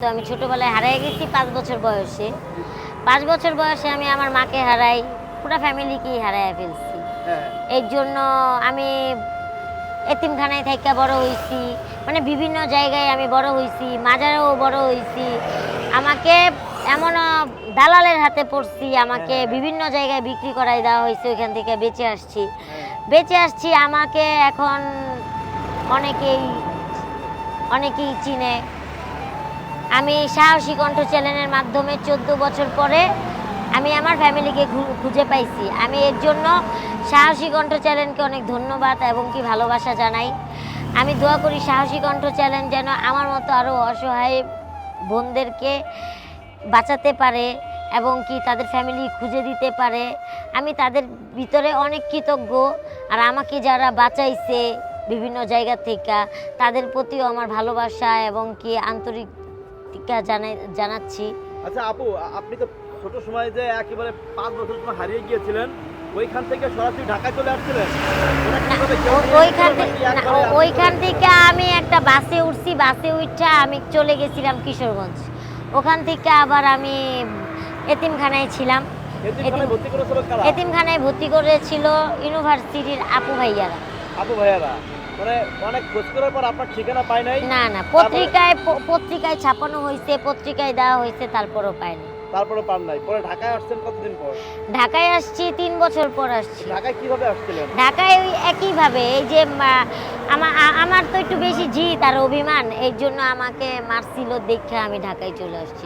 তো আমি ছোটবেলায় হারিয়ে গেছি পাঁচ বছর বয়সে। পাঁচ বছর বয়সে আমি আমার মাকে হারাই পুরো ফ্যামিলিকেই হারাই ফেলছি। হ্যাঁ। এর জন্য আমি এতিমখানায় থাইকা বড় হয়েছি মানে বিভিন্ন জায়গায় আমি বড় হয়েছি মাজারেও বড় হয়েছি আমাকে এমন দালালের হাতে পড়ছি আমাকে হ্যাঁ। বিভিন্ন জায়গায় বিক্রি করাই দেওয়া হয়েছে ওইখান থেকে বেঁচে আসছি। হ্যাঁ। বেঁচে আসছি আমাকে এখন অনেকেই অনেকেই চিনে। আমি সাহসী কণ্ঠ চ্যানেলের মাধ্যমে চোদ্দ বছর পরে আমি আমার ফ্যামিলিকে খুঁজে পাইছি। আমি এর জন্য সাহসী কণ্ঠ চ্যানেলকে অনেক ধন্যবাদ এবং কি ভালোবাসা জানাই। আমি দোয়া করি সাহসী কণ্ঠ চ্যানেল যেন আমার মতো আরও অসহায় বোনদেরকে বাঁচাতে পারে এবং কি তাদের ফ্যামিলি খুঁজে দিতে পারে। আমি তাদের ভিতরে অনেক কৃতজ্ঞ। আর আমাকে যারা বাঁচাইছে বিভিন্ন জায়গা থেকে, তাদের প্রতিও আমার ভালোবাসা এবং কি আন্তরিকতা জানাই জানাচ্ছি। আচ্ছা আপু আপনি তো ছোট সময় যে একেবারে পাঁচ বছর সময় হারিয়ে গিয়েছিলেন ওইখান থেকে সরাসরি ঢাকায় চলে আসছিলেন? ওইখান থেকে ওইখান থেকে আমি একটা বাসে উঠছি বাসে উঠা আমি চলে গেছিলাম কিশোরগঞ্জ। ওখান থেকে আবার আমি এতিমখানায় ছিলাম। এতিমখানায় ভর্তি করেছিল ইউনিভার্সিটির আপু ভাইয়ারা। আপু ভাইয়ারা। মানে অনেক খোঁজ করার পর আপনার ঠিকানা পায় নাই? না না পত্রিকায় পত্রিকায় ছাপানো হয়েছে পত্রিকায় দেওয়া হয়েছে তারপরও পাইনি তারপরে পান নাই। পরে ঢাকায় আসছেন কতদিন পর? ঢাকায় আসছি তিন বছর পর আসছি। ঢাকায় কীভাবে আসছিলেন? ঢাকায় ওই একইভাবে এই যে আমার তো একটু বেশি জিত আর অভিমান এই জন্য আমাকে মারছিল দেখে আমি ঢাকায় চলে আসছি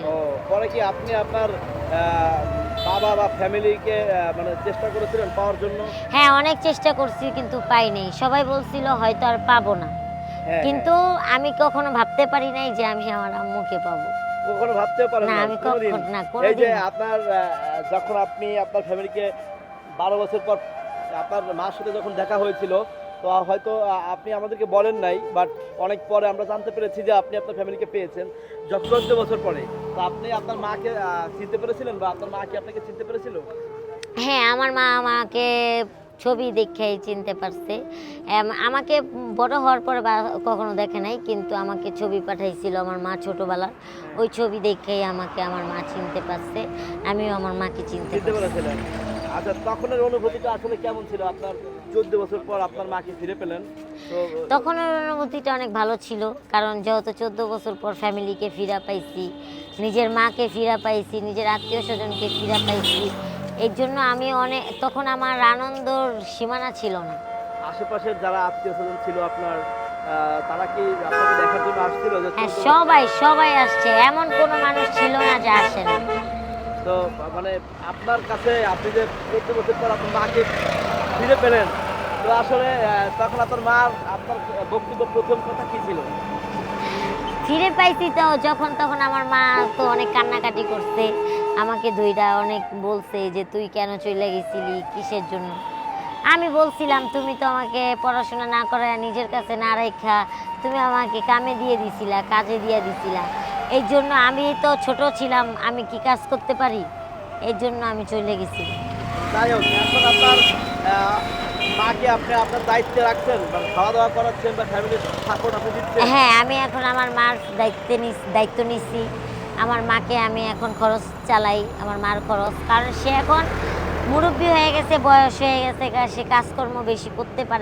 পরে কি আপনি আপনার আহ, বাবা বা ফ্যামিলিকে মানে চেষ্টা করেছিলেন পাওয়ার জন্য? হ্যাঁ অনেক চেষ্টা করছি কিন্তু পাইনি সবাই বলছিল হয়তো আর পাবো না। হ্যাঁ, কিন্তু আমি কখনো ভাবতে পারি নাই যে আমি আমার আম্মুকে পাবো। হ্যাঁ। কখনো ভাবতেও পারেন না আমি? কখন না এই যে আপনার যখন আপনি আপনার ফ্যামিলিকে বারো বছর পর আপনার মার সাথে যখন দেখা হয়েছিল তো হয়তো আপনি আমাদেরকে বলেন নাই বাট অনেক পরে আমরা জানতে পেরেছি যে আপনি আপনার ফ্যামিলিকে পেয়েছেন যত চোদ্দ বছর পরে। তো আপনি আপনার মাকে চিনতে পেরেছিলেন বা আপনার মা কি আপনাকে চিনতে পেরেছিল? হ্যাঁ আমার মা আমাকে ছবি দেখেই চিনতে পারছে। আমাকে বড় হওয়ার পরে বা কখনো দেখে নাই কিন্তু আমাকে ছবি পাঠাইছিল আমার মা ছোটবেলার। ওই ছবি দেখেই আমাকে আমার মা চিনতে পারছে আমিও আমার মাকে চিনতে পারছি। আচ্ছা তখনের অনুভূতিটা আসলে কেমন ছিল? আপনার চোদ্দ বছর পর আপনার মাকে ফিরে পেলেন? তো তখন ওর অনুভূতিটা অনেক ভালো ছিল কারণ যেহেতু চোদ্দ বছর পর ফ্যামিলিকে ফিরা পাইছি নিজের মাকে ফিরা পাইছি নিজের আত্মীয় স্বজনকে ফিরা পাইছি এর জন্য আমি অনেক তখন আমার আনন্দর সীমানা ছিল না। আশেপাশের যারা আত্মীয় স্বজন ছিল আপনার তারা কি আপনাকে দেখার জন্য আসছিল হ্যাঁ সবাই সবাই আসছে। এমন কোনো মানুষ ছিল না যে আসে না। তো মানে আপনার কাছে আপনি যে চোদ্দ বছর পর আপনার মাকে ফিরে পেলেন, তো আসলে তখন আপনার মা আপনার বক্তব্য প্রথম কথা কি ছিল? ফিরে পাইছি তো, যখন তখন আমার মা তো অনেক কান্নাকাটি করছে। আমাকে দুইটা অনেক বলছে যে, তুই কেন চলে গেছিলি? কিসের জন্য? আমি বলছিলাম, তুমি তো আমাকে পড়াশোনা না করে নিজের কাছে না রেখা, তুমি আমাকে কামে দিয়ে দিছিলা, কাজে দিয়ে দিছিলা। এই জন্য আমি তো ছোট ছিলাম আমি কি কাজ করতে পারি? এই জন্য আমি চলে গেছি। যাই হোক এখন আপনার মাকে আপনি আপনার দায়িত্বে রাখছেন? খাওয়া দাওয়া করাচ্ছেন বা ফ্যামিলির সাপোর্ট আপনি দিচ্ছেন? হ্যাঁ আমি এখন আমার মার দায়িত্বে দায়িত্ব নিছি। আমার মাকে আমি এখন খরচ চালাই আমার মার খরচ। কারণ সে এখন মুরব্বী হয়ে গেছে বয়স হয়ে গেছে সে কাজকর্ম বেশি করতে পারে